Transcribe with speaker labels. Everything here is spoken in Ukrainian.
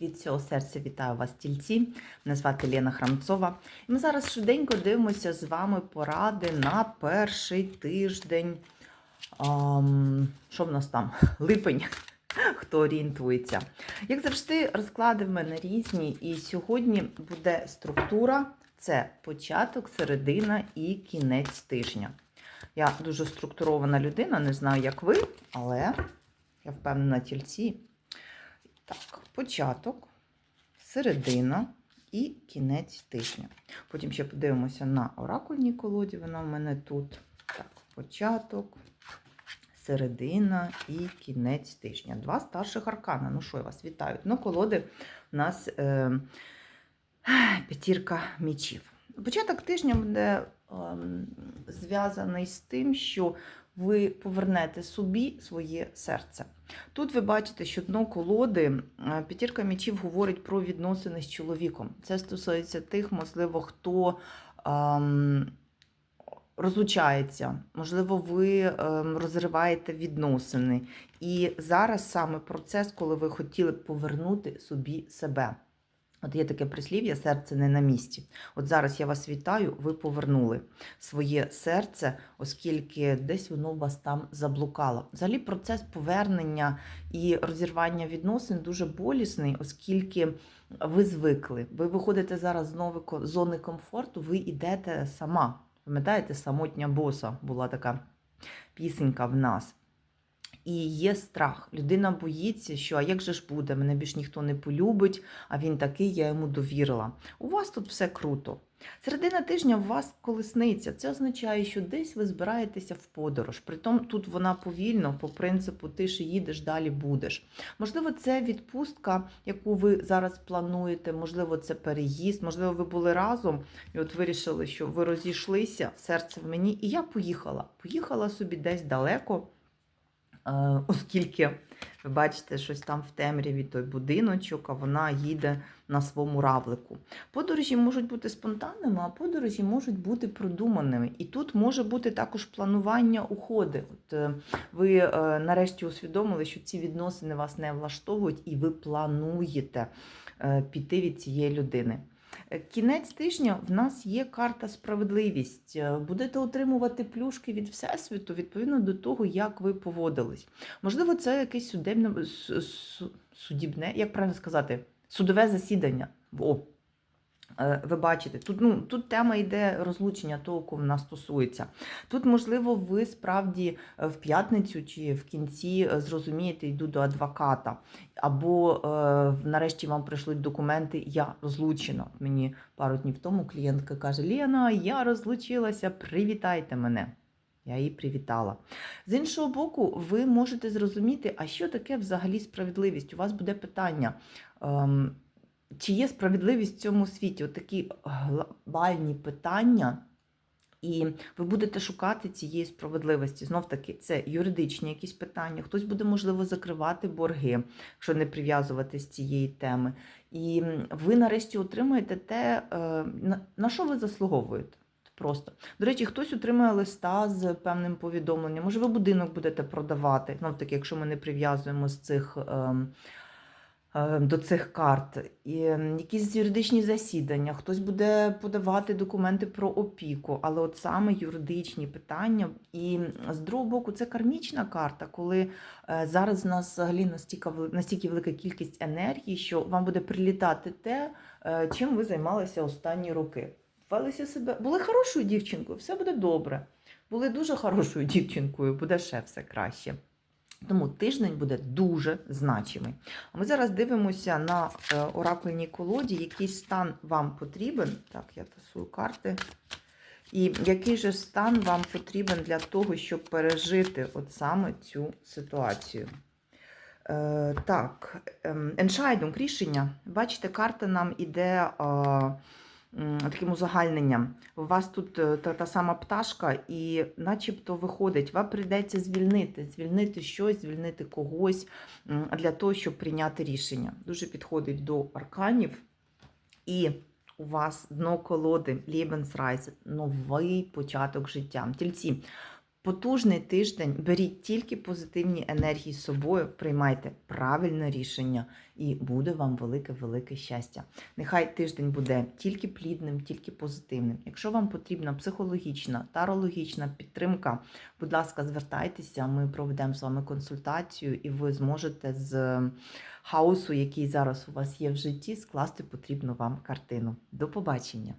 Speaker 1: Від цього серця вітаю вас, тільці. Мене звати Лена Храмцова. І ми зараз швиденько дивимося з вами поради на перший тиждень. Ам, що в нас там? Липень. Хто орієнтується. Як завжди, розклади в мене різні, і сьогодні буде структура: це початок, середина і кінець тижня. Я дуже структурована людина, не знаю, як ви, але я впевнена тільці. Початок, середина і кінець тижня. Потім ще подивимося на оракульній колоді. Вона в мене тут. Так, початок, середина і кінець тижня. Два старших аркана. Ну що, я вас вітаю. Ну, колоди у нас е, п'ятірка мічів. Початок тижня буде е, зв'язаний з тим, що ви повернете собі своє серце. Тут ви бачите, що дно колоди е, п'ятірка мічів говорить про відносини з чоловіком. Це стосується тих, можливо, хто ем, розлучається, можливо, ви ем, розриваєте відносини. І зараз саме процес, коли ви хотіли б повернути собі себе. От є таке прислів'я серце не на місці. От зараз я вас вітаю, ви повернули своє серце, оскільки десь воно вас там заблукало. Взагалі, процес повернення і розірвання відносин дуже болісний, оскільки ви звикли. Ви виходите зараз з нової зони комфорту, ви йдете сама. Пам'ятаєте, самотня боса була така пісенька в нас. І є страх. Людина боїться, що а як же ж буде, мене більш ніхто не полюбить, а він такий, я йому довірила. У вас тут все круто. Середина тижня у вас колесниця. Це означає, що десь ви збираєтеся в подорож. Притом тут вона повільно, по принципу, ти ж їдеш, далі будеш. Можливо, це відпустка, яку ви зараз плануєте, можливо, це переїзд, можливо, ви були разом і от вирішили, що ви розійшлися, серце в мені, і я поїхала. Поїхала собі десь далеко. Е, оскільки ви бачите, щось там в темряві той будиночок, а вона їде на своєму равлику. Подорожі можуть бути спонтанними, а подорожі можуть бути продуманими. І тут може бути також планування уходи. От е, ви е, нарешті усвідомили, що ці відносини вас не влаштовують, і ви плануєте піти від цієї людини. Кінець тижня в нас є карта справедливість. Е, Будете отримувати плюшки від Всесвіту відповідно до того, як ви поводились. Можливо, це якесь судебне су- су- судібне, як правильно сказати, судове засідання. О, ви бачите, тут, ну, тут тема йде розлучення того, кого вона стосується. Тут, можливо, ви справді е, в п'ятницю чи в кінці е, зрозумієте, йду до адвоката. Або е, нарешті вам прийшлють документи, я розлучена. Мені пару днів тому клієнтка каже: Лена, я розлучилася, привітайте мене. Я її привітала. З іншого боку, ви можете зрозуміти, а що таке взагалі справедливість? У вас буде питання. Ем, чи є справедливість в цьому світі? От такі глобальні питання, і ви будете шукати цієї справедливості. Знов таки, це юридичні якісь питання. Хтось буде, можливо, закривати борги, якщо не прив'язуватись цієї теми. І ви нарешті отримаєте те, е, на- що ви заслуговуєте. Просто. До речі, хтось отримає листа з певним повідомленням. Може, ви будинок будете продавати. Ну, таки, якщо ми не прив'язуємо з цих. Е, До цих карт, і якісь юридичні засідання, хтось буде подавати документи про опіку, але от саме юридичні питання. І з другого боку, це кармічна карта, коли е, зараз в нас взагалі настільки, настільки велика кількість енергії, що вам буде прилітати те, е, чим ви займалися останні роки. Велися себе, були хорошою дівчинкою, все буде добре. Були дуже хорошою дівчинкою, буде ще все краще. Тому тиждень буде дуже значимий. А ми зараз дивимося на е, оракульній колоді, який стан вам потрібен. Так, я тасую карти. І який же стан вам потрібен для того, щоб пережити от саме цю ситуацію? Е, так, ем, Entscheidung, рішення. Бачите, карта нам іде е, таким узагальненням. У вас тут е, та, та сама пташка, і начебто виходить, вам прийдеться звільнити, звільнити щось, звільнити когось для того, щоб прийняти рішення. Дуже підходить до арканів. І у вас дно колоди Lebensreise, новий початок життя. Тільці, Потужний тиждень, беріть тільки позитивні енергії з собою, приймайте правильне рішення, і буде вам велике-велике щастя. Нехай тиждень буде тільки плідним, тільки позитивним. Якщо вам потрібна психологічна, тарологічна підтримка, будь ласка, звертайтеся, ми проведемо з вами консультацію, і ви зможете з хаосу, який зараз у вас є в житті, скласти потрібну вам картину. До побачення!